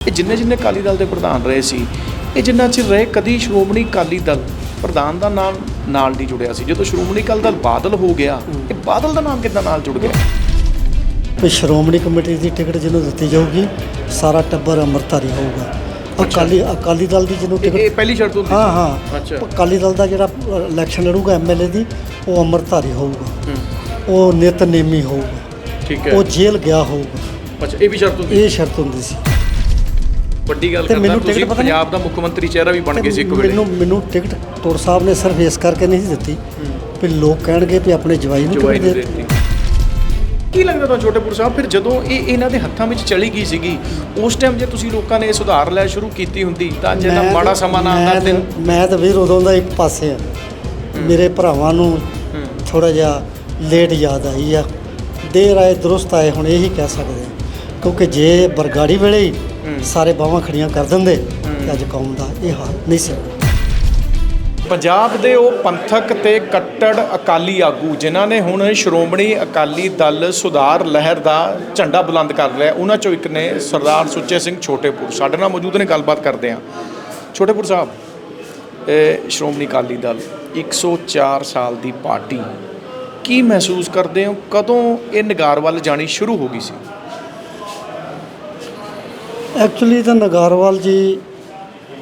ਇਹ ਜਿੰਨੇ ਜਿੰਨੇ ਅਕਾਲੀ ਦਲ ਦੇ ਪ੍ਰਧਾਨ ਰਹੇ ਸੀ ਇਹ ਜਿੰਨਾ ਚਿਰ ਰਹੇ ਕਦੀ ਸ਼੍ਰੋਮਣੀ ਅਕਾਲੀ ਦਲ ਪ੍ਰਧਾਨ ਦਾ ਨਾਮ ਨਾਲ ਨਹੀਂ ਜੁੜਿਆ ਸੀ। ਜਦੋਂ ਸ਼੍ਰੋਮਣੀ ਅਕਾਲੀ ਦਲ ਬਾਦਲ ਹੋ ਗਿਆ ਇਹ ਬਾਦਲ ਦਾ ਨਾਮ ਕਿੱਦਾਂ ਨਾਲ ਜੁੜ ਗਿਆ? ਵੀ ਸ਼੍ਰੋਮਣੀ ਕਮੇਟੀ ਦੀ ਟਿਕਟ ਜਿਹਨੂੰ ਦਿੱਤੀ ਜਾਊਗੀ ਸਾਰਾ ਟੱਬਰ ਅੰਮ੍ਰਿਤਧਾਰੀ ਹੋਊਗਾ। ਅਕਾਲੀ ਅਕਾਲੀ ਦਲ ਦੀ ਜਿਹਨੂੰ ਇਹ ਟਿਕਟ ਇਹ ਪਹਿਲੀ ਸ਼ਰਤ ਹੁੰਦੀ ਹਾਂ ਹਾਂ। ਅੱਛਾ। ਅਕਾਲੀ ਦਲ ਦਾ ਜਿਹੜਾ ਇਲੈਕਸ਼ਨ ਲੜੂਗਾ ਐਮਐਲਏ ਦੀ ਉਹ ਅੰਮ੍ਰਿਤਧਾਰੀ ਹੋਊਗਾ। ਉਹ ਨਿਤਨੇਮੀ ਹੋਊਗਾ। ਠੀਕ ਹੈ। ਉਹ ਜੇਲ੍ਹ ਗਿਆ ਹੋਊਗਾ। ਅੱਛਾ ਇਹ ਵੀ ਸ਼ਰਤ ਹੁੰਦੀ ਇਹ ਸ਼ਰਤ ਹੁੰਦੀ ਸੀ। ਵੱਡੀ ਗੱਲ ਕਰਦਾ ਤੁਸੀਂ ਪੰਜਾਬ ਦਾ ਮੁੱਖ ਮੰਤਰੀ ਚਿਹਰਾ ਵੀ ਬਣ ਗਏ ਸੀ ਇੱਕ ਵੇਲੇ। ਮੈਨੂੰ ਮੈਨੂੰ ਟਿਕਟ ਟੋੜ ਸਾਹਿਬ ਨੇ ਸਿਰਫ ਇਸ ਕਰਕੇ ਨਹੀਂ ਸੀ ਦਿੱਤੀ ਵੀ ਲੋਕ ਕਹਿਣਗੇ ਵੀ ਆਪਣੇ ਜਵਾਈ ਨੂੰ ਨੂੰ ਦੇ ਦੇ ਦਿੱਤੀ। ਕੀ ਲੱਗਦਾ ਤੁਹਾਨੂੰ ਛੋਟੇਪੁਰ ਸਾਹਿਬ? ਫਿਰ ਜਦੋਂ ਇਹ ਇਹਨਾਂ ਦੇ ਹੱਥਾਂ ਵਿੱਚ ਚਲੀ ਗਈ ਸੀਗੀ ਉਸ ਟਾਈਮ ਜੇ ਤੁਸੀਂ ਲੋਕਾਂ ਨੇ ਸੁਧਾਰ ਲੈ ਸ਼ੁਰੂ ਕੀਤੀ ਹੁੰਦੀ ਤਾਂ ਜੇ ਨਾ ਮੈਂ ਮਾੜਾ ਸਮਾਂ ਨਾ ਆਉਂਦਾ ਮੈਂ ਤੇ ਤਾਂ- ਮੈਂ ਤਾਂ ਵੀਰ ਉਦੋਂ ਦਾ ਇੱਕ ਪਾਸੇ ਆ। ਮੇਰੇ ਭਰਾਵਾਂ ਨੂੰ ਥੋੜਾ ਜਿਹਾ ਲੇਟ ਯਾਦ ਆਈ ਆ। ਦੇਰ ਆਏ ਦਰੁਸਤ ਆਏ ਹੁਣ ਇਹੀ ਕਹਿ ਸਕਦੇ ਹਾਂ ਕਿਉਂਕਿ ਜੇ ਬਰਗਾੜੀ ਵੇਲੇ ਹੂੰ। ਸਾਰੇ ਬਾਹਾਂ ਖੜੀਆਂ ਕਰ ਦਿੰਦੇ। ਤੇ ਅੱਜ ਕੌਮ ਦਾ ਇਹ ਹਾਲ ਨਹੀਂ ਸੀ। ਪੰਜਾਬ ਦੇ ਉਹ ਪੰਥਕ ਤੇ ਕੱਟੜ ਅਕਾਲੀ ਆਗੂ ਜਿਨ੍ਹਾਂ ਨੇ ਹੁਣ ਸ਼੍ਰੋਮਣੀ ਅਕਾਲੀ ਦਲ ਸੁਧਾਰ ਲਹਿਰ ਦਾ ਝੰਡਾ ਬੁਲੰਦ ਕਰ ਲਿਆ ਉਹਨਾਂ ਚੋਂ ਇੱਕ ਨੇ ਸਰਦਾਰ ਸੁੱਚੇ ਸਿੰਘ ਛੋਟੇਪੁਰ। ਸਾਡੇ ਨਾਲ ਮੌਜੂਦ ਨੇ ਗੱਲਬਾਤ ਕਰਦੇ ਹਾਂ। ਛੋਟੇਪੁਰ ਸਾਹਿਬ ਇਹ ਸ਼੍ਰੋਮਣੀ ਅਕਾਲੀ ਦਲ 104 ਸਾਲ ਦੀ ਪਾਰਟੀ ਕੀ ਮਹਿਸੂਸ ਕਰਦੇ ਹੋ? ਕਦੋਂ ਇਹ ਨਿਗਾਰ ਵੱਲ ਜਾਣੀ ਸ਼ੁਰੂ ਹੋ ਗਈ ਸੀ? ਐਕਚੁਅਲੀ ਤਾਂ ਨਗਾਰਵਾਲ ਜੀ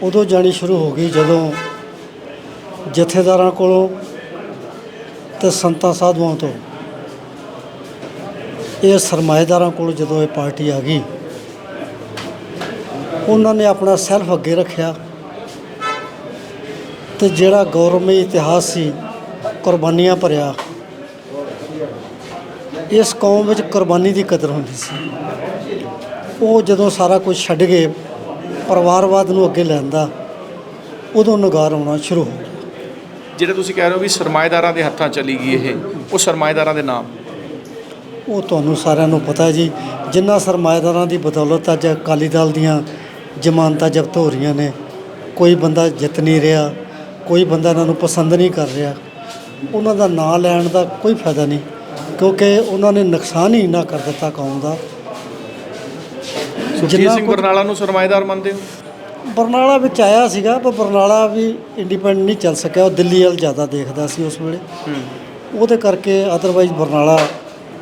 ਉਦੋਂ ਜਾਣੀ ਸ਼ੁਰੂ ਹੋ ਗਈ ਜਦੋਂ ਜਥੇਦਾਰਾਂ ਕੋਲੋਂ ਤੇ ਸੰਤਾਂ ਸਾਧੂਆਂ ਤੋਂ। ਇਹ ਸਰਮਾਏਦਾਰਾਂ ਕੋਲ ਜਦੋਂ ਇਹ ਪਾਰਟੀ ਆ ਗਈ, ਉਹਨਾਂ ਨੇ ਆਪਣਾ ਸੈਲਫ ਅੱਗੇ ਰੱਖਿਆ ਤੇ ਜਿਹੜਾ ਗੌਰਵਮਈ ਇਤਿਹਾਸ ਸੀ, ਕੁਰਬਾਨੀਆਂ ਭਰਿਆ, ਇਸ ਕੌਮ ਵਿੱਚ ਕੁਰਬਾਨੀ ਦੀ ਕਦਰ ਹੁੰਦੀ ਸੀ। ਉਹ ਜਦੋਂ ਸਾਰਾ ਕੁਝ ਛੱਡ ਗਏ ਪਰਿਵਾਰਵਾਦ ਨੂੰ ਅੱਗੇ ਲੈਂਦਾ ਉਦੋਂ ਨਗਾਰ ਆਉਣਾ ਸ਼ੁਰੂ ਹੋ ਗਿਆ। ਜਿਹੜੇ ਤੁਸੀਂ ਕਹਿ ਰਹੇ ਹੋ ਵੀ ਸਰਮਾਏਦਾਰਾਂ ਦੇ ਹੱਥਾਂ ਚਲੀ ਗਈ ਇਹ ਉਹ ਸਰਮਾਏਦਾਰਾਂ ਦੇ ਨਾਮ? ਉਹ ਤੁਹਾਨੂੰ ਸਾਰਿਆਂ ਨੂੰ ਪਤਾ ਜੀ ਜਿੰਨਾ ਸਰਮਾਏਦਾਰਾਂ ਦੀ ਬਦੌਲਤ ਅੱਜ ਅਕਾਲੀ ਦਲ ਦੀਆਂ ਜ਼ਮਾਨਤਾਂ ਜ਼ਬਤ ਹੋ ਰਹੀਆਂ ਨੇ ਕੋਈ ਬੰਦਾ ਜਿੱਤ ਨਹੀਂ ਰਿਹਾ ਕੋਈ ਬੰਦਾ ਇਹਨਾਂ ਨੂੰ ਪਸੰਦ ਨਹੀਂ ਕਰ ਰਿਹਾ ਉਹਨਾਂ ਦਾ ਨਾਂ ਲੈਣ ਦਾ ਕੋਈ ਫਾਇਦਾ ਨਹੀਂ ਕਿਉਂਕਿ ਉਹਨਾਂ ਨੇ ਨੁਕਸਾਨ ਹੀ ਇੰਨਾ ਕਰ ਦਿੱਤਾ ਕੌਮ ਦਾ। ਸੁਖਜੀਤ ਜਿੰਨਾ ਸਿੰਘ ਬਰਨਾਲਾ ਨੂੰ ਸਰਮਾਏਦਾਰ ਮੰਨਦੇ ਹੋ? ਬਰਨਾਲਾ ਵਿੱਚ ਆਇਆ ਸੀਗਾ ਪਰ ਬਰਨਾਲਾ ਵੀ ਇੰਡੀਪੈਂਡੈਂਟ ਨਹੀਂ ਚੱਲ ਸਕਿਆ। ਉਹ ਦਿੱਲੀ ਵੱਲ ਜ਼ਿਆਦਾ ਦੇਖਦਾ ਸੀ ਉਸ ਵੇਲੇ। ਉਹਦੇ ਕਰਕੇ ਅਦਰਵਾਈਜ਼ ਬਰਨਾਲਾ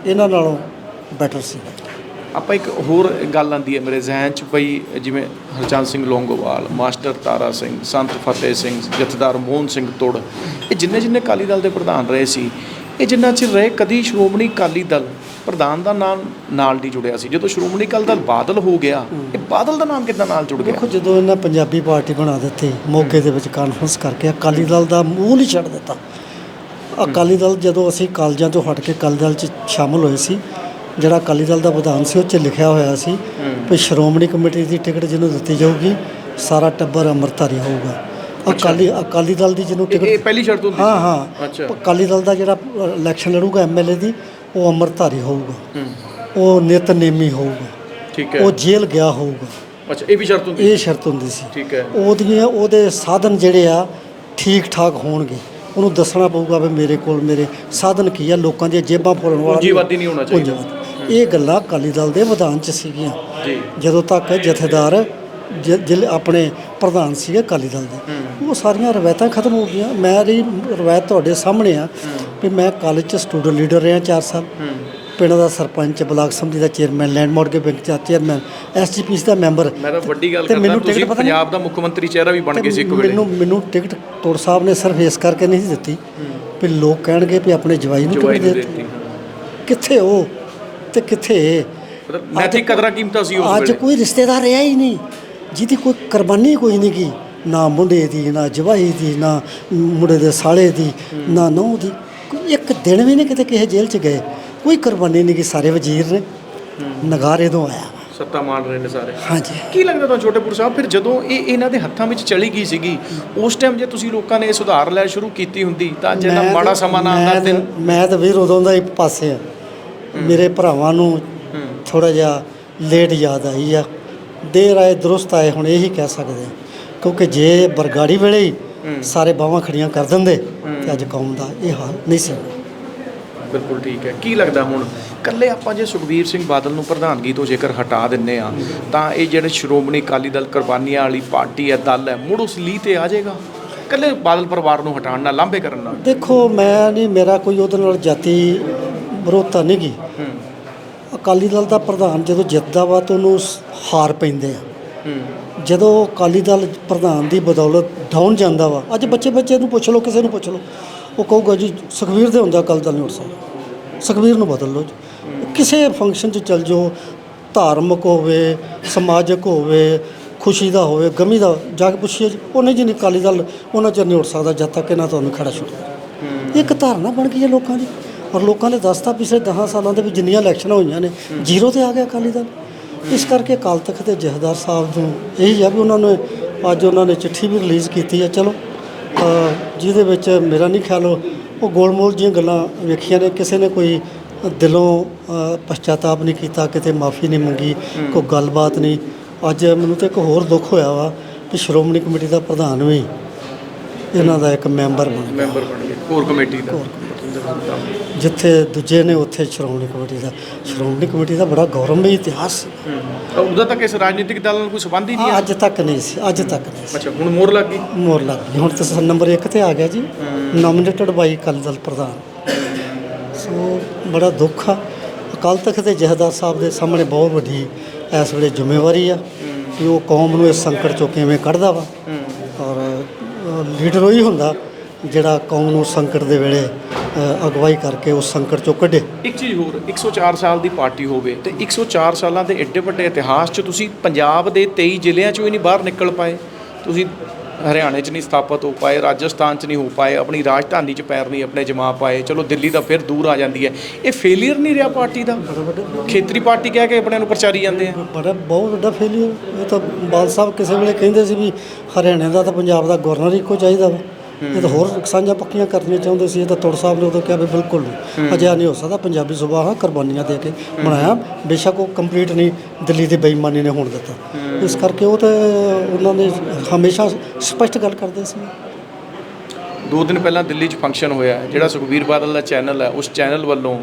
ਇਹਨਾਂ ਨਾਲੋਂ ਬੈਟਰ ਸੀ। ਆਪਾਂ ਇੱਕ ਹੋਰ ਗੱਲ ਆਂਦੀ ਹੈ ਮੇਰੇ ਜ਼ਿਹਨ 'ਚ ਬਈ ਜਿਵੇਂ ਹਰਚੰਦ ਸਿੰਘ ਲੋਂਗੋਵਾਲ ਮਾਸਟਰ ਤਾਰਾ ਸਿੰਘ ਸੰਤ ਫਤਿਹ ਸਿੰਘ ਜਥੇਦਾਰ ਮੋਹਨ ਸਿੰਘ ਤੁੜ ਇਹ ਜਿੰਨੇ ਜਿੰਨੇ ਅਕਾਲੀ ਦਲ ਦੇ ਪ੍ਰਧਾਨ ਰਹੇ ਸੀ ਇਹ ਜਿੰਨਾ ਚਿਰ ਰਹੇ ਕਦੀ ਸ਼੍ਰੋਮਣੀ ਅਕਾਲੀ ਦਲ ਪ੍ਰਧਾਨ ਦਾ ਨਾਮ ਨਾਲ ਨਹੀਂ ਜੁੜਿਆ ਸੀ। ਜਦੋਂ ਸ਼੍ਰੋਮਣੀ ਅਕਾਲੀ ਦਲ ਬਾਦਲ ਹੋ ਗਿਆ ਇਹ ਬਾਦਲ ਦਾ ਨਾਮ ਕਿੱਦਾਂ ਨਾਲ ਜੁੜ ਗਿਆ? ਦੇਖੋ ਜਦੋਂ ਇਹਨਾਂ ਪੰਜਾਬੀ ਪਾਰਟੀ ਬਣਾ ਦਿੱਤੀ ਮੋਗੇ ਦੇ ਵਿੱਚ ਕਾਨਫਰੰਸ ਕਰਕੇ ਅਕਾਲੀ ਦਲ ਦਾ ਮੂੰਹ ਨਹੀਂ ਛੱਡ ਦਿੱਤਾ। ਅਕਾਲੀ ਦਲ ਜਦੋਂ ਅਸੀਂ ਕਾਲਜਾਂ ਤੋਂ ਹਟ ਕੇ ਅਕਾਲੀ ਦਲ 'ਚ ਸ਼ਾਮਲ ਹੋਏ ਸੀ ਜਿਹੜਾ ਅਕਾਲੀ ਦਲ ਦਾ ਵਿਧਾਨ ਸੀ ਉਹ 'ਚ ਲਿਖਿਆ ਹੋਇਆ ਸੀ ਵੀ ਸ਼੍ਰੋਮਣੀ ਕਮੇਟੀ ਦੀ ਟਿਕਟ ਜਿਹਨੂੰ ਦਿੱਤੀ ਜਾਊਗੀ ਸਾਰਾ ਟੱਬਰ ਅੰਮ੍ਰਿਤਧਾਰੀ ਹੋਊਗਾ। ਅਕਾਲੀ ਅਕਾਲੀ ਦਲ ਦੀ ਜਿਹਨੂੰ ਇਹ- ਟਿਕਟ ਪਹਿਲੀ ਸ਼ਰਤ ਹੁੰਦੀ ਹਾਂ ਹਾਂ। ਅੱਛਾ। ਅਕਾਲੀ ਦਲ ਦਾ ਜਿਹੜਾ ਇਲੈਕਸ਼ਨ ਲੜੂਗਾ ਐਮਐਲਏ ਦੀ ਉਹ ਅੰਮ੍ਰਿਤਧਾਰੀ ਹੋਊਗਾ। ਉਹ ਨਿਤਨੇਮੀ ਹੋਊਗਾ। ਠੀਕ ਹੈ। ਉਹ ਜੇਲ੍ਹ ਗਿਆ ਹੋਊਗਾ। ਅੱਛਾ ਇਹ ਵੀ ਸ਼ਰਤ ਹੁੰਦੀ ਇਹ ਸ਼ਰਤ ਹੁੰਦੀ ਸੀ। ਠੀਕ ਹੈ। ਉਹਦੀਆਂ ਉਹਦੇ ਸਾਧਨ ਜਿਹੜੇ ਆ ਠੀਕ ਠਾਕ ਹੋਣਗੇ। ਉਹਨੂੰ ਦੱਸਣਾ ਪਊਗਾ ਵੀ ਮੇਰੇ ਕੋਲ ਮੇਰੇ ਸਾਧਨ ਕੀ ਆ ਲੋਕਾਂ ਦੀਆਂ ਜੇਬਾਂ ਫੋਲਣ ਵਾਲਾ ਪੂੰਜੀਵਾਦੀ ਨਹੀਂ ਹੋਣਾ ਚਾਹੀਦਾ। ਪੂੰਜੀਵਾਦੀ। ਇਹ ਗੱਲਾਂ ਅਕਾਲੀ ਦਲ ਦੇ ਵਿਧਾਨ ਚ ਸੀਗੀਆਂ। ਜੀ। ਜਦੋਂ ਤੱਕ ਜਥੇਦਾਰ ਜ- ਜ਼ਿਲ੍ਹੇ ਆਪਣੇ ਪ੍ਰਧਾਨ ਸੀਗੇ ਅਕਾਲੀ ਦਲ ਦੇ। ਉਹ ਸਾਰੀਆਂ ਰਵਾਇਤਾਂ ਖਤਮ ਹੋ ਗਈਆਂ। ਮੇਰੀ ਰਵਾਇਤ ਤੁਹਾਡੇ ਸਾਹਮਣੇ ਆ ਵੀ ਮੈਂ ਕਾਲਜ ਚ ਸਟੂਡੈਂਟ ਲੀਡਰ ਰਿਹਾ 4 ਸਾਲ। ਪਿੰਡ ਦਾ ਸਰਪੰਚ ਬਲਾਕ ਸਮਿਤੀ ਦਾ ਚੇਅਰਮੈਨ ਲੈਂਡ ਮਾਰਗੇ ਬੈਂਕ ਦਾ ਚੇਅਰਮੈਨ ਐਸਜੀਪੀਸੀ ਦਾ ਮੈਂਬਰ ਮੈਂ ਤਾਂ ਵੱਡੀ ਗੱਲ ਤੇ ਕਰਦਾ ਮੈਨੂੰ ਤੁਸੀਂ ਟਿਕਟ ਪਤਾ ਨਹੀਂ- ਪੰਜਾਬ ਦਾ ਮੁੱਖ ਮੰਤਰੀ ਚਿਹਰਾ ਵੀ ਬਣ ਗਏ ਸੀ ਇੱਕ ਵੇਲੇ। ਮੈਨੂੰ ਮੈਨੂੰ ਟਿਕਟ ਟੋੜ ਸਾਹਿਬ ਨੇ ਸਿਰਫ ਇਸ ਕਰਕੇ ਨਹੀਂ ਸੀ ਦਿੱਤੀ ਵੀ ਲੋਕ ਕਹਿਣਗੇ ਵੀ ਆਪਣੇ ਜਵਾਈ ਨੂੰ ਜਵਾਈ ਟਿਕਟ ਨੂੰ ਦੇ ਦਿੱਤੀ। ਕਿੱਥੇ ਉਹ ਤੇ ਕਿੱਥੇ ਇਹ? ਮਤਲਬ ਨੈਤਿਕ ਕਦਰਾਂ ਕੀਮਤਾਂ ਸੀ ਉਸ ਅੱਜ ਵੇਲੇ। ਕੋਈ ਰਿਸ਼ਤੇਦਾਰ ਰਿਹਾ ਹੀ ਨਹੀਂ। ਜਿਹਦੀ ਕੋਈ ਕੁਰਬਾਨੀ ਕੋਈ ਨਹੀਂ ਕੀ ਨਾ ਮੁੰਡੇ ਦੀ ਨਾ ਜਵਾਈ ਦੀ ਨਾ ਮੁੰਡੇ ਦੇ ਸਾਲੇ ਦੀ ਨਾ ਨੂੰਹ ਦੀ ਕੋਈ ਇੱਕ ਦਿਨ ਵੀ ਨਹੀਂ ਕਿਤੇ ਕਿਸੇ ਜੇਲ੍ਹ 'ਚ ਗਏ। ਕੋਈ ਕੁਰਬਾਨੀ ਨਹੀਂ ਕੀ ਸਾਰੇ ਵਜ਼ੀਰ ਨੇ। ਨਗਾਰੇ ਤੋਂ ਆਇਆ। ਸੱਤਾ ਮਾਣ ਰਹੇ ਨੇ ਸਾਰੇ। ਹਾਂਜੀ। ਕੀ ਲੱਗਦਾ ਤੁਹਾਨੂੰ ਛੋਟੇਪੁਰ ਸਾਹਿਬ ਫਿਰ ਜਦੋਂ ਇਹ ਇਹਨਾਂ ਦੇ ਹੱਥਾਂ ਵਿੱਚ ਚਲੀ ਗਈ ਸੀਗੀ ਉਸ ਟਾਈਮ ਜੇ ਤੁਸੀਂ ਲੋਕਾਂ ਨੇ ਇਹ ਸੁਧਾਰ ਲੈ ਸ਼ੁਰੂ ਕੀਤੀ ਹੁੰਦੀ ਤਾਂ ਜੇ ਨਾ ਮੈਂ ਮਾੜਾ ਸਮਾਂ ਨਾ ਮੈਂ ਆਉਂਦਾ ਤੇ ਮੈਂ ਤਾਂ ਵੀਰ ਉਦੋਂ ਦਾ ਇੱਕ ਪਾਸੇ ਆ। ਮੇਰੇ ਭਰਾਵਾਂ ਨੂੰ ਥੋੜਾ ਜਿਹਾ ਲੇਟ ਯਾਦ ਆਈ ਆ। ਦੇਰ ਆਏ ਦਰੁਸਤ ਆਏ ਹੁਣ ਇਹੀ ਕਹਿ ਸਕਦੇ ਆ ਕਿਉਂਕਿ ਜੇ ਬਰਗਾੜੀ ਵੇਲੇ ਹੀ ਹੂੰ। ਸਾਰੇ ਬਾਹਾਂ ਖੜੀਆਂ ਕਰ ਦਿੰਦੇ ਤੇ ਅੱਜ ਕੌਮ ਦਾ ਇਹ ਹਾਲ ਨਹੀਂ ਸੀ। ਬਿਲਕੁਲ ਠੀਕ ਹੈ। ਕੀ ਲੱਗਦਾ ਹੁਣ? ਇਕੱਲੇ ਆਪਾਂ ਜੇ ਸੁਖਬੀਰ ਸਿੰਘ ਬਾਦਲ ਨੂੰ ਪ੍ਰਧਾਨਗੀ ਤੋਂ ਜੇਕਰ ਹਟਾ ਦਿੰਨੇ ਆ ਤਾਂ ਇਹ ਜਿਹੜੇ ਸ਼੍ਰੋਮਣੀ ਅਕਾਲੀ ਦਲ ਕੁਰਬਾਨੀਆਂ ਵਾਲੀ ਪਾਰਟੀ ਹੈ ਦਲ ਹੈ ਮੁੜ ਉਸ ਲੀਹ ਤੇ ਆ ਜਾਏਗਾ? ਇਕੱਲੇ ਬਾਦਲ ਪਰਿਵਾਰ ਨੂੰ ਹਟਾਉਣ ਨਾਲ ਲਾਂਭੇ ਕਰਨ ਨਾਲ? ਦੇਖੋ ਮੈਂ ਨਹੀਂ ਮੇਰਾ ਕੋਈ ਉਹਦੇ ਨਾਲ ਜਾਤੀ ਵਿਰੋਧਤਾ ਨਹੀਂ ਗੀ। ਹੂੰ। ਅਕਾਲੀ ਦਲ ਦਾ ਪ੍ਰਧਾਨ ਜਦੋਂ ਜਿੱਤਦਾ ਵਾ ਤਾਂ ਉਹਨੂੰ ਸ- ਹਾਰ ਪੈਂਦੇ ਆ। ਜਦੋਂ ਅਕਾਲੀ ਦਲ ਪ੍ਰਧਾਨ ਦੀ ਬਦੌਲਤ ਡਾਊਨ ਜਾਂਦਾ ਵਾ, ਅੱਜ ਬੱਚੇ ਬੱਚੇ ਨੂੰ ਪੁੱਛ ਲਓ, ਕਿਸੇ ਨੂੰ ਪੁੱਛ ਲਓ, ਉਹ ਕਹੂਗਾ ਜੀ ਸੁਖਵੀਰ ਦੇ ਹੁੰਦਾ ਅਕਾਲੀ ਦਲ ਨਹੀਂ ਉੱਠ ਸਕਦਾ ਸੁਖਵੀਰ ਨੂੰ ਬਦਲ ਲਓ ਜੀ। ਕਿਸੇ ਫੰਕਸ਼ਨ 'ਚ ਚੱਲ ਜਾਓ, ਧਾਰਮਿਕ ਹੋਵੇ, ਸਮਾਜਿਕ ਹੋਵੇ, ਖੁਸ਼ੀ ਦਾ ਹੋਵੇ, ਗਮੀ ਦਾ, ਜਾ ਕੇ ਪੁੱਛੀਏ ਜੀ, ਉਹਨੇ ਜੀ ਨਹੀਂ ਅਕਾਲੀ ਦਲ ਉਹਨਾਂ ਚਿਰ ਨਹੀਂ ਉੱਠ ਸਕਦਾ ਜਦ ਤੱਕ ਇਹਨਾਂ ਤੁਹਾਨੂੰ ਖੜਾ ਛੁੱਟ ਇਹ ਇੱਕ ਧਾਰਨਾ ਬਣ ਗਈ ਹੈ ਲੋਕਾਂ ਦੀ। ਔਰ ਲੋਕਾਂ ਨੇ ਦੱਸਤਾ ਪਿਛਲੇ 10 ਸਾਲਾਂ ਦੇ ਵਿੱਚ ਜਿੰਨੀਆਂ ਇਲੈਕਸ਼ਨਾਂ ਹੋਈਆਂ ਨੇ ਜ਼ੀਰੋ ਤੇ ਆ ਗਿਆ ਅਕਾਲੀ ਦਲ। ਇਸ ਕਰਕੇ ਅਕਾਲ ਤਖਤ ਦੇ ਜਥੇਦਾਰ ਸਾਹਿਬ ਨੂੰ ਇਹੀ ਆ ਵੀ ਉਹਨਾਂ ਨੇ ਅੱਜ ਉਹਨਾਂ ਨੇ ਚਿੱਠੀ ਵੀ ਰਿਲੀਜ਼ ਕੀਤੀ ਹੈ ਚਲੋ ਜਿਹਦੇ ਵਿੱਚ ਮੇਰਾ ਨਹੀਂ ਖਿਆਲ ਉਹ ਗੋਲਮੋਲ ਜੀਆਂ ਗੱਲਾਂ ਵੇਖੀਆਂ ਨੇ। ਕਿਸੇ ਨੇ ਕੋਈ ਦਿਲੋਂ ਪਛਤਾਤਾਪ ਨਹੀਂ ਕੀਤਾ ਕਿਤੇ ਮਾਫੀ ਨਹੀਂ ਮੰਗੀ ਕੋਈ ਗੱਲਬਾਤ ਨਹੀਂ। ਅੱਜ ਮੈਨੂੰ ਤਾਂ ਇੱਕ ਹੋਰ ਦੁੱਖ ਹੋਇਆ ਵਾ ਕਿ ਸ਼੍ਰੋਮਣੀ ਕਮੇਟੀ ਦਾ ਪ੍ਰਧਾਨ ਵੀ ਇਹਨਾਂ ਦਾ ਇੱਕ ਮੈਂਬਰ ਬਣ ਗਿਆ। ਮੈਂਬਰ ਬਣ ਗਏ ਕੋਰ ਕਮੇਟੀ ਦਾ। ਜਿੱਥੇ ਦੂਜੇ ਨੇ ਉੱਥੇ ਸ਼੍ਰੋਮਣੀ ਕਮੇਟੀ ਦਾ ਸ਼੍ਰੋਮਣੀ ਕਮੇਟੀ ਦਾ ਬੜਾ ਗੌਰਵਮਈ ਇਤਿਹਾਸ ਸੀ। ਹੂੰ। ਉਹਦਾ ਤੱਕ ਇਸ ਰਾਜਨੀਤਿਕ ਦਲ ਨਾਲ ਕੋਈ ਸੰਬੰਧ ਹੀ ਨਹੀਂ ਅੱਜ ਤੱਕ ਨਹੀਂ ਸੀ ਅੱਜ ਤੱਕ ਨਹੀਂ ਸੀ। ਅੱਛਾ ਹੁਣ ਮੋਰ ਲੱਗ ਗਈ? ਮੋਰ ਲੱਗ ਗਈ। ਹੁਣ ਤਾਂ ਨੰਬਰ 1 ਤੇ ਆ ਗਿਆ ਜੀ। ਨੋਮੀਨੇਟਡ ਬਾਈ ਅਕਾਲੀ ਦਲ ਪ੍ਰਧਾਨ। ਸੋ ਬੜਾ ਦੁੱਖ ਆ। ਅਕਾਲ ਤਖਤ ਦੇ ਜਹਦਾਰ ਸਾਹਿਬ ਦੇ ਸਾਹਮਣੇ ਬਹੁਤ ਵੱਡੀ ਇਸ ਵੇਲੇ ਜ਼ਿੰਮੇਵਾਰੀ ਆ ਕਿ ਉਹ ਕੌਮ ਨੂੰ ਇਸ ਸੰਕਟ ਚੋਂ ਕਿਵੇਂ ਕੱਢਦਾ ਵਾ। ਔਰ ਲੀਡਰ ਉਹੀ ਹੁੰਦਾ ਜਿਹੜਾ ਕੌਮ ਨੂੰ ਸੰਕਟ ਦੇ ਵੇਲੇ ਅਗਵਾਈ ਕਰਕੇ ਉਸ ਸੰਕਟ ਚੋਂ ਕੱਢੇ। ਇੱਕ ਚੀਜ਼ ਹੋਰ 104 ਸਾਲ ਦੀ ਪਾਰਟੀ ਹੋਵੇ ਤੇ 104 ਸਾਲਾਂ ਦੇ ਏਡੇ ਵੱਡੇ ਇਤਿਹਾਸ 'ਚ ਤੁਸੀਂ ਪੰਜਾਬ ਦੇ 23 ਜ਼ਿਲ੍ਹਿਆਂ 'ਚੋਂ ਹੀ ਨਹੀਂ ਬਾਹਰ ਨਿਕਲ ਪਾਏ। ਤੁਸੀਂ ਹਰਿਆਣੇ 'ਚ ਨਹੀਂ ਸਥਾਪਿਤ ਹੋ ਪਾਏ ਰਾਜਸਥਾਨ 'ਚ ਨਹੀਂ ਹੋ ਪਾਏ ਆਪਣੀ ਰਾਜਧਾਨੀ 'ਚ ਪੈਰ ਨਹੀਂ ਆਪਣੇ ਜਮਾ ਪਾਏ। ਚਲੋ ਦਿੱਲੀ ਤਾਂ ਫਿਰ ਦੂਰ ਆ ਜਾਂਦੀ ਹੈ। ਇਹ ਫੇਲਿਅਰ ਨਹੀਂ ਰਿਹਾ ਪਾਰਟੀ ਦਾ? ਖੇਤਰੀ ਪਾਰਟੀ ਕਹਿ ਕੇ ਆਪਣੇ ਨੂੰ ਪ੍ਰਚਾਰੀ ਜਾਂਦੇ ਆ। ਬੜਾ ਬਹੁਤ ਵੱਡਾ ਫੇਲਿਅਰ ਇਹ ਤਾਂ ਬਾਲ ਸਾਹਿਬ ਕਿਸੇ ਵੇਲੇ ਕਹਿੰਦੇ ਸੀ ਵੀ ਹਰਿਆਣੇ ਦਾ ਤਾਂ ਪੰਜਾਬ ਦਾ ਗਵਰਨਰ ਇੱਕੋ ਚਾਹੀਦਾ ਵਾ। ਇਹ ਤਾਂ ਹੋਰ ਸਾਂਝਾਂ ਪੱਕੀਆਂ ਕਰਨੀਆਂ ਚਾਹੁੰਦੇ ਸੀ ਇਹ ਤਾਂ ਤੁਰ ਸਾਹਿਬ ਨੇ ਉਦੋਂ ਕਿਹਾ ਵੀ ਬਿਲਕੁਲ ਨਹੀਂ। ਅਜਿਹਾ ਨਹੀਂ ਹੋ ਸਕਦਾ ਪੰਜਾਬੀ ਸੁਭਾਅ ਹਾਂ ਕੁਰਬਾਨੀਆਂ ਦੇ ਕੇ ਬਣਾਇਆ। ਬੇਸ਼ੱਕ ਉਹ ਕੰਪਲੀਟ ਨਹੀਂ ਦਿੱਲੀ ਦੀ ਬੇਈਮਾਨੀ ਨੇ ਹੋਣ ਦਿੱਤਾ। ਇਸ ਕਰਕੇ ਉਹ ਤਾਂ ਉਹਨਾਂ ਨੇ ਹਮੇਸ਼ਾ ਸਪਸ਼ਟ ਗੱਲ ਕਰਦੇ ਸੀ। ਦੋ ਦਿਨ ਪਹਿਲਾਂ ਦਿੱਲੀ 'ਚ ਫੰਕਸ਼ਨ ਹੋਇਆ ਜਿਹੜਾ ਸੁਖਬੀਰ ਬਾਦਲ ਦਾ ਚੈਨਲ ਹੈ ਉਸ ਚੈਨਲ ਵੱਲੋਂ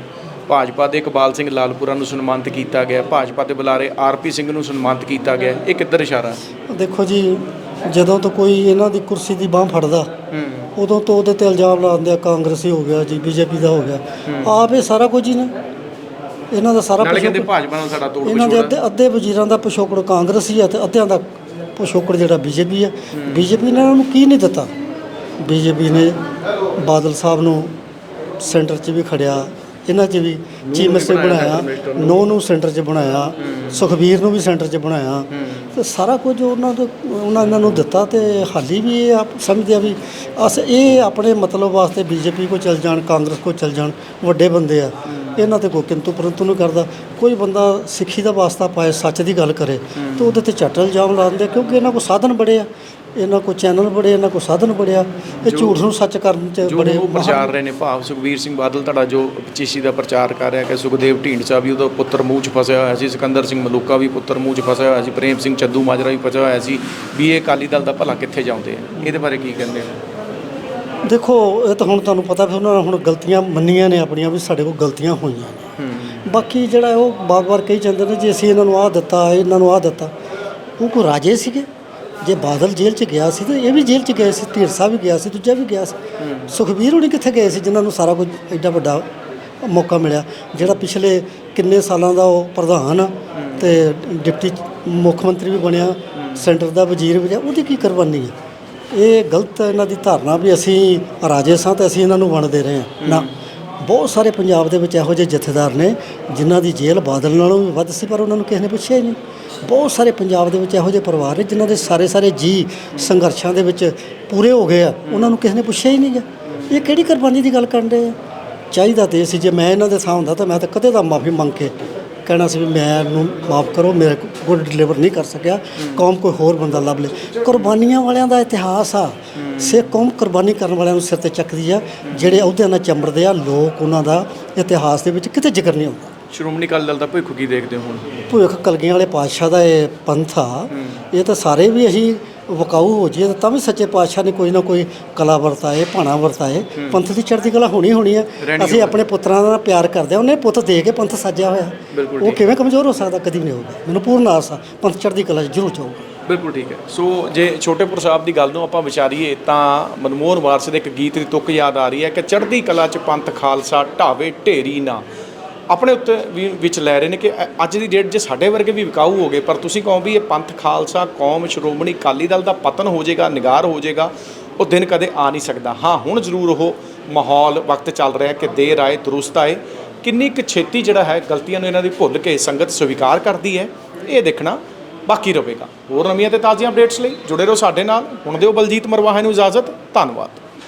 ਭਾਜਪਾ ਦੇ ਇਕਬਾਲ ਸਿੰਘ ਲਾਲਪੁਰਾ ਨੂੰ ਸਨਮਾਨਿਤ ਕੀਤਾ ਗਿਆ। ਭਾਜਪਾ ਦੇ ਬੁਲਾਰੇ ਆਰਪੀ ਸਿੰਘ ਨੂੰ ਸਨਮਾਨਿਤ ਕੀਤਾ ਗਿਆ। ਇਹ ਕਿੱਧਰ ਇਸ਼ਾਰਾ ਦੇਖੋ ਜੀ ਜਦੋਂ ਤੋਂ ਕੋਈ ਇਹਨਾਂ ਦੀ ਕੁਰਸੀ ਦੀ ਬਾਹ ਫੜਦਾ ਉਦੋਂ ਤੋਂ ਉਹਦੇ ਤੇ ਇਲਜ਼ਾਮ ਲਾਉਂਦੇ ਆ ਕਾਂਗਰਸੀ ਹੋ ਗਿਆ ਜੀ ਬੀਜੇਪੀ ਦਾ ਹੋ ਗਿਆ। ਆਪ ਇਹ ਸਾਰਾ ਕੁਝ ਹੀ ਨੇ। ਇਹਨਾਂ ਦਾ ਸਾਰਾ ਨਾਲੇ ਕਹਿੰਦੇ ਭਾਜਪਾ ਨਾਲ ਸਾਡਾ ਤੋੜ ਇਹਨਾਂ ਦੇ ਅੱਧੇ ਅੱਧੇ ਵਜ਼ੀਰਾਂ ਦਾ ਪਿਛੋਕੜ ਕਾਂਗਰਸੀ ਹੈ ਤੇ ਅੱਧਿਆਂ ਦਾ ਪਿਛੋਕੜ ਜਿਹੜਾ ਬੀਜੇਪੀ ਹੈ। ਬੀਜੇਪੀ ਨੇ ਇਹਨਾਂ ਨੂੰ ਕੀ ਨਹੀਂ ਦਿੱਤਾ? ਬੀਜੇਪੀ ਨੇ ਬਾਦਲ ਸਾਹਿਬ ਨੂੰ ਸੈਂਟਰ 'ਚ ਵੀ ਖੜਿਆ ਇਹਨਾਂ 'ਚ ਵੀ ਚੀਫ ਮਿਨਿਸਟਰ ਬਣਾਇਆ ਨੋ। ਨੂੰ ਸੈਂਟਰ 'ਚ ਬਣਾਇਆ ਸੁਖਬੀਰ ਨੂੰ ਵੀ ਸੈਂਟਰ 'ਚ ਬਣਾਇਆ। ਤੇ ਸਾਰਾ ਕੁਝ ਉਹਨਾਂ ਦੇ ਉਹਨਾਂ ਇਹਨਾਂ ਨੂੰ ਦਿੱਤਾ ਤੇ ਹਾਲੀ ਵੀ ਇਹ ਆਪ ਸਮਝਦੇ ਆ ਵੀ ਅਸ ਇਹ ਆਪਣੇ ਮਤਲਬ ਵਾਸਤੇ ਬੀਜੇਪੀ ਕੋ ਚਲ ਜਾਣ ਕਾਂਗਰਸ ਕੋ ਚਲ ਜਾਣ ਵੱਡੇ ਬੰਦੇ ਆ। ਇਹਨਾਂ ਤੇ ਕੋਈ ਕਿੰਤੂ ਪਰੰਤੂ ਨਹੀਂ ਕਰਦਾ। ਕੋਈ ਬੰਦਾ ਸਿੱਖੀ ਦਾ ਵਾਸਤਾ ਪਾਏ ਸੱਚ ਦੀ ਗੱਲ ਕਰੇ ਤੇ ਉਹਦੇ ਤੇ ਝੱਟ ਇਲਜ਼ਾਮ ਲਾ ਦਿੰਦੇ ਕਿਉਂਕਿ ਇਹਨਾਂ ਕੋ ਸਾਧਨ ਬੜੇ ਆ। ਇਹਨਾਂ ਕੋ ਚੈਨਲ ਬੜੇ ਇਹਨਾਂ ਕੋ ਸਾਧਨ ਬੜਿਆ। ਇਹ ਝੂਠ ਨੂੰ ਸੱਚ ਕਰਨ ਚ ਜੋ ਬੜੇ ਉਹ ਪ੍ਰਚਾਰ ਰਹੇ ਨੇ ਭਾਵ ਸੁਖਬੀਰ ਸਿੰਘ ਬਾਦਲ ਤੁਹਾਡਾ ਜੋ ਪਚੀਸੀ ਦਾ ਪ੍ਰਚਾਰ ਕਰ ਰਿਹਾ ਕਿ ਸੁਖਦੇਵ ਢੀਂਡਸਾ ਵੀ ਉਹਦਾ ਪੁੱਤਰ ਮੂੰਹ 'ਚ ਫਸਿਆ ਹੋਇਆ ਸੀ ਸਿਕੰਦਰ ਸਿੰਘ ਮਲੂਕਾ ਵੀ ਪੁੱਤਰ ਮੂੰਹ 'ਚ ਫਸਿਆ ਹੋਇਆ ਸੀ ਪ੍ਰੇਮ ਸਿੰਘ ਚੱਦੂ ਮਾਜਰਾ ਵੀ ਫਸਿਆ ਹੋਇਆ ਸੀ। ਵੀ ਇਹ ਅਕਾਲੀ ਦਲ ਦਾ ਭਲਾ ਕਿੱਥੇ ਜਾਂਦੇ ਆ? ਇਹਦੇ ਬਾਰੇ ਕੀ ਕਹਿੰਦੇ ਹੋ ਦੇਖੋ ਇਹ ਤਾਂ ਹੁਣ ਤੁਹਾਨੂੰ ਪਤਾ ਵੀ ਉਹਨਾਂ ਨੇ ਹੁਣ ਗਲਤੀਆਂ ਮੰਨੀਆਂ ਨੇ ਆਪਣੀਆਂ ਵੀ ਸਾਡੇ ਕੋਲ ਗਲਤੀਆਂ ਹੋਈਆਂ ਨੇ। ਬਾਕੀ ਜਿਹੜਾ ਉਹ ਬਾਰ-ਬਾਰ ਕਹੀ ਜਾਂਦੇ ਨੇ ਜੀ ਅਸੀਂ ਇਹਨਾਂ ਨੂੰ ਆਹ ਦਿੱਤਾ ਇਹਨਾਂ ਨੂੰ ਆਹ ਦਿੱਤਾ। ਉਹ ਕੋ ਰਾਜੇ ਸੀਗੇ? ਜੇ ਬਾਦਲ ਜੇਲ੍ਹ 'ਚ ਗਿਆ ਸੀ ਤਾਂ ਇਹ ਵੀ ਜੇਲ੍ਹ 'ਚ ਗਏ ਸੀ ਢੀਰਸਾ ਵੀ ਗਿਆ ਸੀ, ਦੂਜਾ ਵੀ ਗਿਆ ਸੀ। ਸੁਖਬੀਰ ਹੁਣੀ ਕਿੱਥੇ ਗਏ ਸੀ ਜਿਨ੍ਹਾਂ ਨੂੰ ਸਾਰਾ ਕੁਝ ਐਡਾ ਵੱਡਾ ਮੌਕਾ ਮਿਲਿਆ? ਜਿਹੜਾ ਪਿਛਲੇ ਕਿੰਨੇ ਸਾਲਾਂ ਦਾ ਉਹ ਪ੍ਰਧਾਨ ਆ ਤੇ ਡਿਪਟੀ ਮੁੱਖ ਮੰਤਰੀ ਵੀ ਬਣਿਆ, ਸੈਂਟਰ ਦਾ ਵਜ਼ੀਰ ਵੀ ਰਿਹਾ ਉਹਦੀ ਕੀ ਕੁਰਬਾਨੀ ਹੈ ਇਹ ਗਲਤ ਇਹਨਾਂ ਦੀ ਧਾਰਨਾ ਵੀ ਅਸੀਂ ਰਾਜੇ ਸਾਂ ਤੇ ਅਸੀਂ ਇਹਨਾਂ ਨੂੰ ਵੰਡਦੇ ਰਹੇ ਹਾਂ। ਨਾ, ਬਹੁਤ ਸਾਰੇ ਪੰਜਾਬ ਦੇ ਵਿੱਚ ਇਹੋ ਜਿਹੇ ਜਥੇਦਾਰ ਨੇ ਜਿਨ੍ਹਾਂ ਦੀ ਜੇਲ੍ਹ ਬਾਦਲ ਨਾਲੋਂ ਵੀ ਵੱਧ ਸੀ, ਪਰ ਉਹਨਾਂ ਨੂੰ ਕਿਸੇ ਨੇ ਪੁੱਛਿਆ ਹੀ ਨਹੀਂ। ਬਹੁਤ ਸਾਰੇ ਪੰਜਾਬ ਦੇ ਵਿੱਚ ਇਹੋ ਜਿਹੇ ਪਰਿਵਾਰ ਨੇ ਜਿਨ੍ਹਾਂ ਦੇ ਸਾਰੇ ਸਾਰੇ ਜੀ ਸੰਘਰਸ਼ਾਂ ਦੇ ਵਿੱਚ ਪੂਰੇ ਹੋ ਗਏ ਆ। ਉਹਨਾਂ ਨੂੰ ਕਿਸੇ ਨੇ ਪੁੱਛਿਆ ਹੀ ਨਹੀਂ ਗਾ। ਇਹ ਕਿਹੜੀ ਕੁਰਬਾਨੀ ਦੀ ਗੱਲ ਕਰਨ ਦੇ ਆ? ਚਾਹੀਦਾ ਤੇ ਸੀ, ਜੇ ਮੈਂ ਇਹਨਾਂ ਦੇ ਥਾਂ ਹੁੰਦਾ ਤਾਂ ਮੈਂ ਤਾਂ ਕਦੇ ਦਾ ਮਾਫੀ ਮੰਗ ਕੇ ਕਹਿਣਾ ਸੀ ਵੀ ਮੈਂ ਨੂੰ ਮਾਫ ਕਰੋ, ਮੇਰੇ ਕੋਲ ਡਿਲੀਵਰ ਨਹੀਂ ਕਰ ਸਕਿਆ, ਕੌਮ ਕੋਈ ਹੋਰ ਬੰਦਾ ਲੱਭ ਲੇ। ਕੁਰਬਾਨੀਆਂ ਵਾਲਿਆਂ ਦਾ ਇਤਿਹਾਸ ਆ। ਸਿੱਖ ਕੌਮ ਕੁਰਬਾਨੀ ਕਰਨ ਵਾਲਿਆਂ ਨੂੰ ਸਿਰ ਤੇ ਚੱਕਦੀ ਆ, ਜਿਹੜੇ ਅਹੁਦਿਆਂ ਨਾਲ ਚੰਬੜਦੇ ਆ, ਲੋਕ ਉਹਨਾਂ ਦਾ ਇਤਿਹਾਸ ਦੇ ਵਿੱਚ ਕਿਤੇ ਜ਼ਿਕਰ ਨਹੀਂ ਹੁੰਦਾ। ਸ਼੍ਰੋਮਣੀ ਅਕਾਲੀ ਦਲ ਦਾ ਭਵਿੱਖ ਕੀ ਦੇਖਦੇ ਹੋ ਹੁਣ? ਭੁੱਖ ਕਲਗੀਆਂ ਵਾਲੇ ਪਾਤਸ਼ਾਹ ਦਾ ਇਹ ਪੰਥ ਆ। ਇਹ ਤਾਂ ਸਾਰੇ ਵੀ ਅਸੀਂ ਵਕਾਊ ਹੋ ਜਾਈਏ ਤਾਂ ਵੀ ਸੱਚੇ ਪਾਤਸ਼ਾਹ ਨੇ ਕੋਈ ਨਾ ਕੋਈ ਕਲਾ ਵਰਤਾਏ ਭਾਣਾ ਵਰਤਾਏ। ਪੰਥ ਦੀ ਚੜ੍ਹਦੀ ਕਲਾ ਹੋਣੀ ਹੋਣੀ ਹੈ ਰਹਿਣੀ ਅਸੀਂ ਆਪਣੇ ਪੁੱਤਰਾਂ ਦਾ ਪਿਆਰ ਕਰਦੇ ਹਾਂ ਉਹਨੇ ਪੁੱਤ ਦੇ ਕੇ ਪੰਥ ਸਾਜਿਆ ਹੋਇਆ। ਉਹ ਕਿਵੇਂ ਕਮਜ਼ੋਰ ਹੋ ਸਕਦਾ? ਕਦੀ ਵੀ ਨਹੀਂ ਹੋਊਗਾ। ਮੈਨੂੰ ਪੂਰਨ ਆਸ ਆ ਪੰਥ ਚੜ੍ਹਦੀ ਕਲਾ ਜ਼ਰੂਰ ਜਾਊਗਾ। ਬਿਲਕੁਲ ਠੀਕ ਹੈ। ਸੋ ਜੇ ਛੋਟੇਪੁਰ ਸਾਹਿਬ ਦੀ ਗੱਲ ਨੂੰ ਆਪਾਂ ਵਿਚਾਰੀਏ ਤਾਂ ਮਨਮੋਹਨ ਵਾਰਸ ਦੇ ਇੱਕ ਗੀਤ ਦੀ ਤੁਕ ਯਾਦ ਆ ਰਹੀ ਹੈ ਕਿ ਚੜ੍ਹਦੀ ਕਲਾ 'ਚ ਪੰਥ ਖਾਲਸਾ ਢਾਵੇ ਢੇਰੀ ਨਾ। ਆਪਣੇ ਉੱਤੇ ਵੀ ਵਿੱਚ ਲੈ ਰਹੇ ਨੇ ਕਿ ਅੱਜ ਦੀ ਡੇਟ ਜੇ ਸਾਡੇ ਵਰਗੇ ਵੀ ਵਿਕਾਊ ਹੋ ਗਏ, ਪਰ ਤੁਸੀਂ ਕਹੋ ਵੀ ਇਹ ਪੰਥ, ਖਾਲਸਾ, ਕੌਮ, ਸ਼੍ਰੋਮਣੀ ਅਕਾਲੀ ਦਲ ਦਾ ਪਤਨ ਹੋ ਜਾਏਗਾ ਨਿਗਾਰ ਹੋ ਜਾਏਗਾ, ਉਹ ਦਿਨ ਕਦੇ ਆ ਨਹੀਂ ਸਕਦਾ। ਹਾਂ, ਹੁਣ ਜ਼ਰੂਰ ਉਹ ਮਾਹੌਲ ਵਕਤ ਚੱਲ ਰਿਹਾ ਕਿ ਦੇਰ ਆਏ, ਦਰੁਸਤ ਆਏ। ਕਿੰਨੀ ਕੁ ਛੇਤੀ ਜਿਹੜਾ ਹੈ, ਗਲਤੀਆਂ ਨੂੰ ਇਹਨਾਂ ਦੀ ਭੁੱਲ ਕੇ ਸੰਗਤ ਸਵੀਕਾਰ ਕਰਦੀ ਹੈ, ਇਹ ਦੇਖਣਾ ਬਾਕੀ ਰਹੇਗਾ। ਹੋਰ ਨਵੀਆਂ ਤੇ ਤਾਜ਼ੀਆਂ ਅਪਡੇਟਸ ਲਈ ਜੁੜੇ ਰਹੋ ਸਾਡੇ ਨਾਲ। ਹੁਣ ਦਿਓ ਬਲਜੀਤ ਮਰਵਾਹਾ ਨੂੰ ਇਜਾਜ਼ਤ। ਧੰਨਵਾਦ।